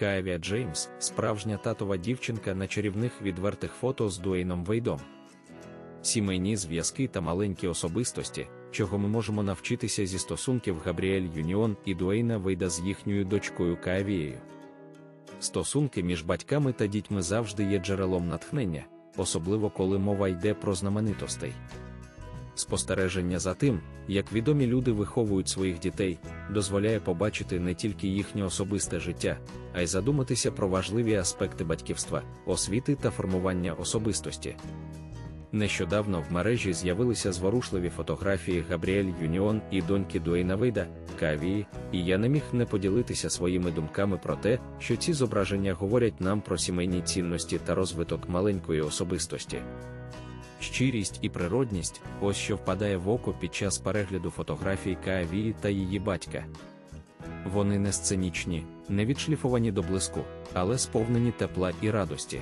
Каевія Джеймс, справжня татова дівчинка на чарівних відвертих фото з Дуейном Вейдом. Сімейні зв'язки та маленькі особистості, чого ми можемо навчитися зі стосунків Габріель Юніон і Дуейна Вейда з їхньою дочкою Каавією. Стосунки між батьками та дітьми завжди є джерелом натхнення, особливо коли мова йде про знаменитостей. Спостереження за тим, як відомі люди виховують своїх дітей, дозволяє побачити не тільки їхнє особисте життя, а й задуматися про важливі аспекти батьківства, освіти та формування особистості. Нещодавно в мережі з'явилися зворушливі фотографії Габріель Юніон і доньки Дуейна Вейда, Кавії, і я не міг не поділитися своїми думками про те, що ці зображення говорять нам про сімейні цінності та розвиток маленької особистості. Щирість і природність ось що впадає в око під час перегляду фотографій Каавії та її батька. Вони не сценічні, не відшліфовані до блиску, але сповнені тепла і радості.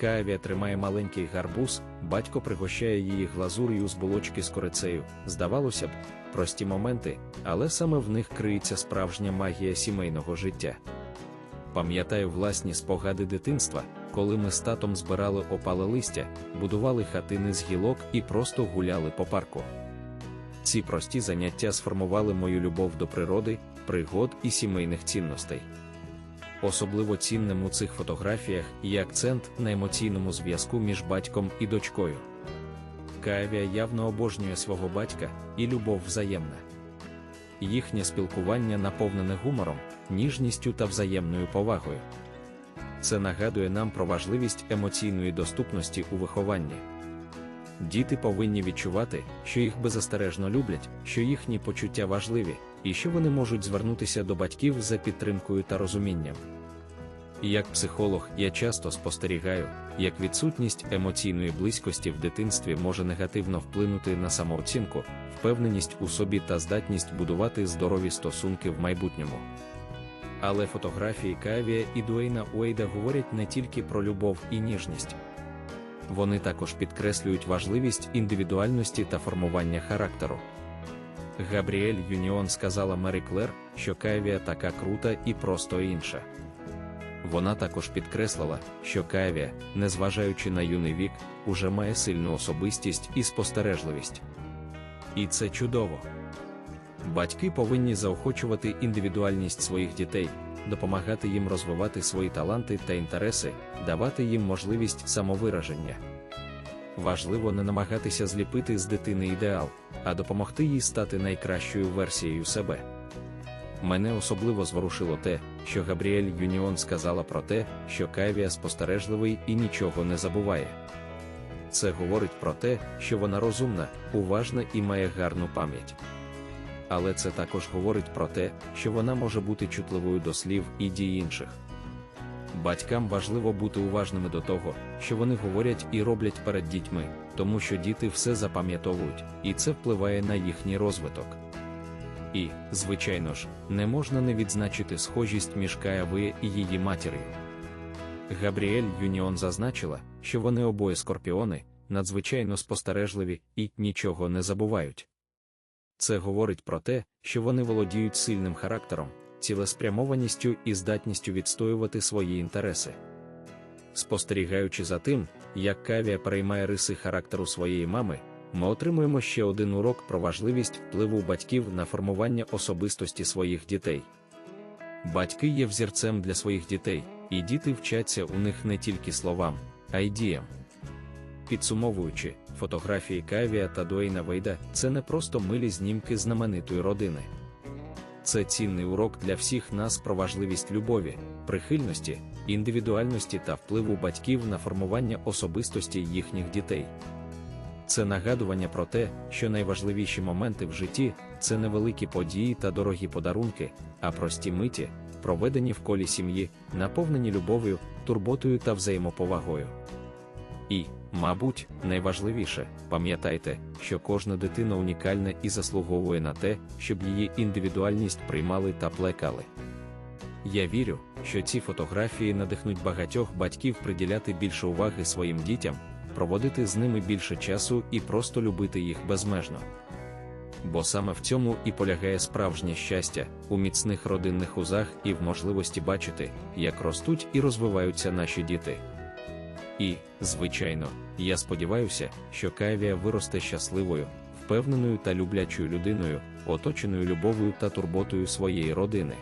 Каавія тримає маленький гарбуз, батько пригощає її глазур'ю з булочки з корицею. Здавалося б, прості моменти, але саме в них криється справжня магія сімейного життя. Пам'ятаю власні спогади дитинства, коли ми з татом збирали опале листя, будували хатини з гілок і просто гуляли по парку. Ці прості заняття сформували мою любов до природи, пригод і сімейних цінностей. Особливо цінним у цих фотографіях є акцент на емоційному зв'язку між батьком і дочкою. Каавія явно обожнює свого батька, і любов взаємна. Їхнє спілкування наповнене гумором, ніжністю та взаємною повагою. Це нагадує нам про важливість емоційної доступності у вихованні. Діти повинні відчувати, що їх беззастережно люблять, що їхні почуття важливі, і що вони можуть звернутися до батьків за підтримкою та розумінням. Як психолог я часто спостерігаю, як відсутність емоційної близькості в дитинстві може негативно вплинути на самооцінку, впевненість у собі та здатність будувати здорові стосунки в майбутньому. Але фотографії Кавія і Дуейна Уейда говорять не тільки про любов і ніжність. Вони також підкреслюють важливість індивідуальності та формування характеру. Габріель Юніон сказала Мері Клер, що Кавія така крута і просто інша. Вона також підкреслила, що Кавія, незважаючи на юний вік, уже має сильну особистість і спостережливість. І це чудово. Батьки повинні заохочувати індивідуальність своїх дітей, допомагати їм розвивати свої таланти та інтереси, давати їм можливість самовираження. Важливо не намагатися зліпити з дитини ідеал, а допомогти їй стати найкращою версією себе. Мене особливо зворушило те, що Габріель Юніон сказала про те, що Кавія спостережливий і нічого не забуває. Це говорить про те, що вона розумна, уважна і має гарну пам'ять. Але це також говорить про те, що вона може бути чутливою до слів і дій інших. Батькам важливо бути уважними до того, що вони говорять і роблять перед дітьми, тому що діти все запам'ятовують, і це впливає на їхній розвиток. І, звичайно ж, не можна не відзначити схожість між Каявою і її матір'ю. Габріель Юніон зазначила, що вони обоє скорпіони, надзвичайно спостережливі і нічого не забувають. Це говорить про те, що вони володіють сильним характером, цілеспрямованістю і здатністю відстоювати свої інтереси. Спостерігаючи за тим, як Кавія переймає риси характеру своєї мами, ми отримуємо ще один урок про важливість впливу батьків на формування особистості своїх дітей. Батьки є взірцем для своїх дітей, і діти вчаться у них не тільки словам, а й діям. Підсумовуючи, фотографії Кавія та Дуейна Вейда це не просто милі знімки знаменитої родини. Це цінний урок для всіх нас про важливість любові, прихильності, індивідуальності та впливу батьків на формування особистості їхніх дітей. Це нагадування про те, що найважливіші моменти в житті це невеликі події та дорогі подарунки, а прості миті, проведені в колі сім'ї, наповнені любов'ю, турботою та взаємоповагою. І, мабуть, найважливіше, пам'ятайте, що кожна дитина унікальна і заслуговує на те, щоб її індивідуальність приймали та плекали. Я вірю, що ці фотографії надихнуть багатьох батьків приділяти більше уваги своїм дітям, проводити з ними більше часу і просто любити їх безмежно. Бо саме в цьому і полягає справжнє щастя у міцних родинних узах і в можливості бачити, як ростуть і розвиваються наші діти. І, звичайно, я сподіваюся, що Кавія виросте щасливою, впевненою та люблячою людиною, оточеною любов'ю та турботою своєї родини.